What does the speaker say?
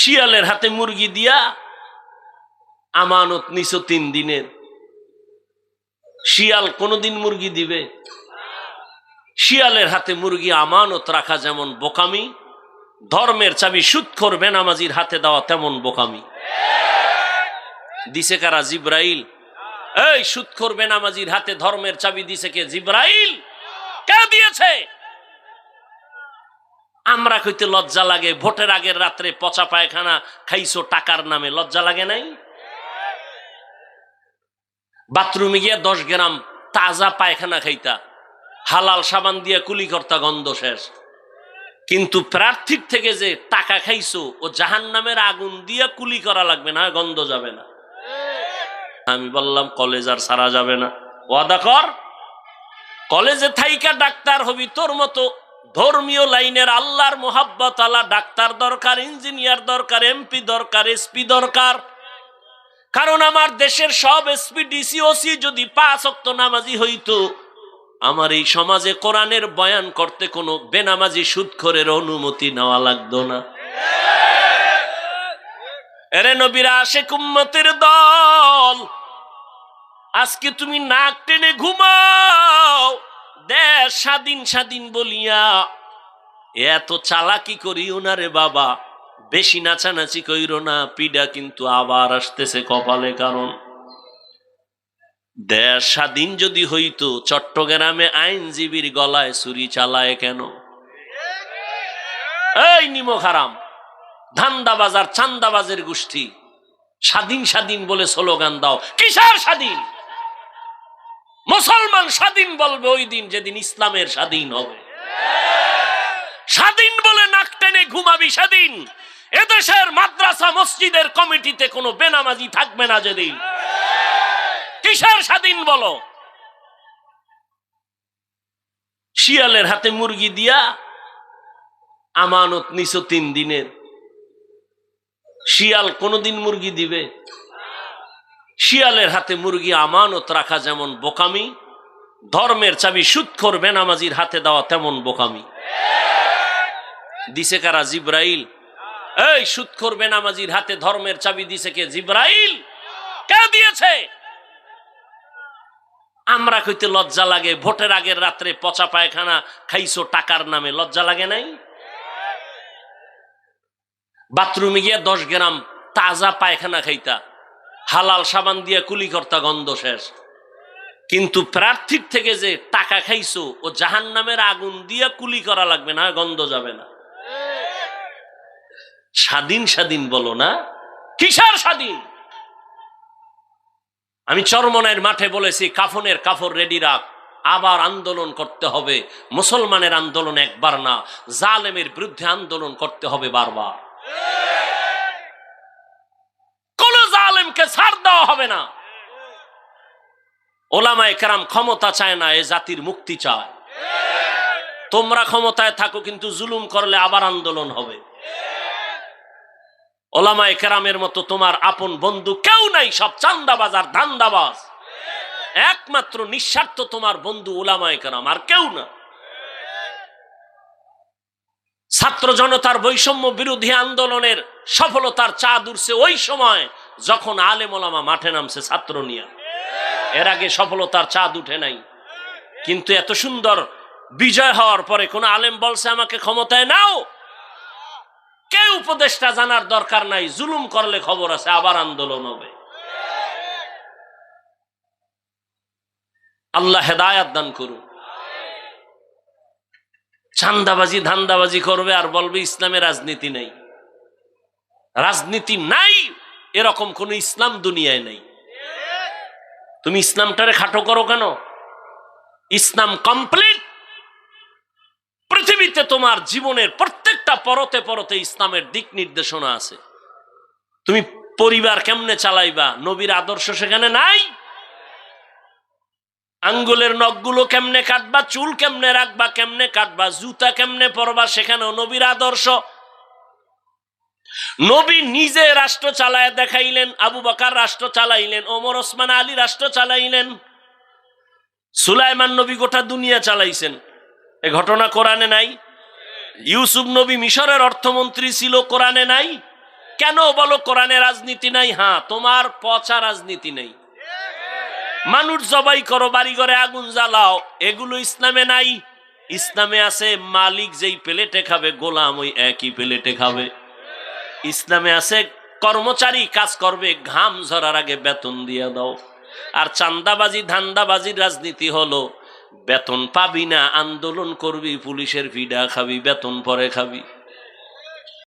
শিয়ালের হাতে মুরগি দিয়া আমানত নিছো তিন দিনের। শিয়াল কোনদিন মুরগি দিবে? শিয়ালের হাতে মুরগি আমানত রাখা যেমন বোকামি, ধর্মের চাবি সুৎখর বেনামাজির হাতে দেওয়া তেমন বোকামি। দিছে কারা জিব্রাইল? এই সুৎখর বেনামাজির হাতে ধর্মের চাবি দিছে কে? জিব্রাইল! কে দিয়েছে? আমরা কইতে লজ্জা লাগে, ভোটের আগের রাত্রে পচা পায়খানা খাইছো টাকার নামে, লজ্জা লাগে নাই? বাথরুমে গিয়ে দশ গ্রাম তাজা পায়খানা খাইতা, হালাল সাবান দিয়ে কুলি কর্তা, গন্ধ শেষ। কিন্তু প্রার্থীর থেকে যে টাকা খাইছো, ও জাহান নামের আগুন দিয়ে কুলি করা লাগবে না, গন্ধ যাবে না। আমি বললাম, কলেজ আর সারা যাবে না। ওয়াদা কর, কলেজে থাইকা ডাক্তার হবি তোর মতো ধর্মীয় লাইনের আল্লাহর মোহাব্বত আলা ডাক্তার দরকার, ইঞ্জিনিয়ার দরকার, এমপি দরকার, এসপি দরকার। কারণ আমার দেশের সব এসপি, ডিসি, ওসি যদি পাঁচ অক্ত নামাজি হইতো, আমার এই সমাজে কোরআনের বয়ান করতে কোনো বেনামাজি সুদখরের অনুমতি নেওয়া লাগতো না। এরে নবীরা দল, আজকে তুমি নাক টেনে দেশ স্বাধীন স্বাধীন বলিয়া, এত চালাকি করি ওনারে বাবা, বেশি নাচানাচি কইর না, পিডা কিন্তু আবার আসতেছে কপালে কারণ। দেশ স্বাধীন যদি হইতো, চট্টগ্রামে আইনজীবীর গলায় ছুরি চালায় কেন? এই নিমো খারাম ধান্দাবাজার চান্দাবাজের গোষ্ঠী, স্বাধীন স্বাধীন বলে স্লোগান দাও। কিসের স্বাধীন? মুসলমান স্বাধীন বলবে ওই দিন যেদিন ইসলামের স্বাধীন হবে। স্বাধীন বলে নাক টেনে ঘুমাবি স্বাধীন এদেশের মাদ্রাসা, মসজিদের কমিটিতে কোনো বেনামাজি থাকবে না যেদিন। কিসের স্বাধীন বলো? শিয়ালের হাতে মুরগি দিয়া আমানত নিছো তিন দিনের। শিয়াল কোনদিন মুরগি দিবে? শিয়ালের হাতে মুরগি আমানত রাখা যেমন বোকামি, ধর্মের চাবি সুৎখর বেনামাজির হাতে দেওয়া তেমন বোকামি। দিছে কারা জিব্রাইল? এই সুৎখর বেনামাজির হাতে ধর্মের চাবি দিছে কে জিব্রাইল? কে দিয়েছে? আমরা কইতে লজ্জা লাগে, ভোটের আগের রাত্রে পচা পায়খানা খাইছো টাকার নামে, লজ্জা লাগে নাই? বাথরুমে গিয়ে দশ গ্রাম তাজা পায়খানা খাইতা হালাল সাবান দিয়ে কুলি কর্তা গন্ধ শেষ। কিন্তু প্রার্থীর থেকে যে টাকা খাইছো, ও জাহান নামের আগুন দিয়ে কুলি করা লাগবে না, গন্ধ যাবে না। স্বাধীন স্বাধীন বলো না, কিসার স্বাধীন? আমি চরমনের মাঠে বলেছি, কাফনের কাফর রেডি রাখ, আবার আন্দোলন করতে হবে, মুসলমানের আন্দোলন একবার না, জালেমের বিরুদ্ধে আন্দোলন করতে হবে বারবার কোন জালেমকে ছাড় দেওয়া হবে না। ওলামায় কেরাম ক্ষমতা চায় না, এ জাতির মুক্তি চায়। তোমরা ক্ষমতায় থাকো, কিন্তু জুলুম করলে আবার আন্দোলন হবে। ওলামায় কেরামের মতো তোমার আপন বন্ধু কেউ নাই, সব চান্দাবাজ আর ধান্দাবাজ। একমাত্র নিঃস্বার্থ তোমার বন্ধু ওলামায় কেরাম, আর কেউ না। ছাত্র জনতার বৈষম্য বিরোধী আন্দোলনের সফলতার চাঁদ উঠছে ওই সময় যখন আলেম ওলামা মাঠে নামছে, ছাত্র নিয়ে। এর আগে সফলতার চাঁদ উঠে নাই। কিন্তু এত সুন্দর বিজয় হওয়ার পরে কোন আলেম বলছে, আমাকে ক্ষমতায় নাও। কে উপদেশটা জানার দরকার নাই, জুলুম করলে খবর আছে, আবার আন্দোলন হবে। আল্লাহ হেদায়াত দান করুন। চান্দাবাজি ধান্দাবাজি করবে আর বলবে, ইসলামে রাজনীতি নেই। রাজনীতি নাই এরকম কোন ইসলাম দুনিয়ায় নেই। তুমি ইসলামটারে খাটো করো কেন? ইসলাম কমপ্লিট। পৃথিবীতে তোমার জীবনের প্রত্যেকটা পরতে পরতে ইসলামের দিক নির্দেশনা আছে। তুমি পরিবার কেমনে চালাইবা? নবীর আদর্শ সেখানে নাই? আঙ্গুলের নখগুলো কেমনে কাটবা? চুল কেমনে রাখবা? কেমনে কাটবা? জুতা কেমনে পরবা? সেখানেও নবীর আদর্শ। নবী নিজে রাষ্ট্র চালায় দেখাইলেন, আবু বকার রাষ্ট্র চালাইলেন, ওমর, ওসমান, আলী রাষ্ট্র চালাইলেন। সুলাইমান নবী গোটা দুনিয়া চালাইছেন। এ ঘটনা কোরআনে নাই? ইউসুফ নবী মিশরের অর্থমন্ত্রী ছিল কোরআনে নাই? কেন বলো কোরআনে রাজনীতি নাই? হ্যাঁ তোমার পচা রাজনীতি নেই। মানুষ জবাই করো বাড়ি ঘরে আগুন জ্বালাও, এগুলো ইসলামে নাই। ইসলামে আছে মালিক যেই প্লেটে খাবে, গোলাম ওই একই প্লেটে খাবে। ইসলামে আছে, কর্মচারী কাজ করবে, ঘাম ঝরার আগে বেতন দিয়ে দাও। আর চান্দাবাজি, ধান্দাবাজির রাজনীতি হলো, বেতন পাবি না, আন্দোলন করবি, পুলিশের ভিডা খাবি, বেতন পরে খাবি।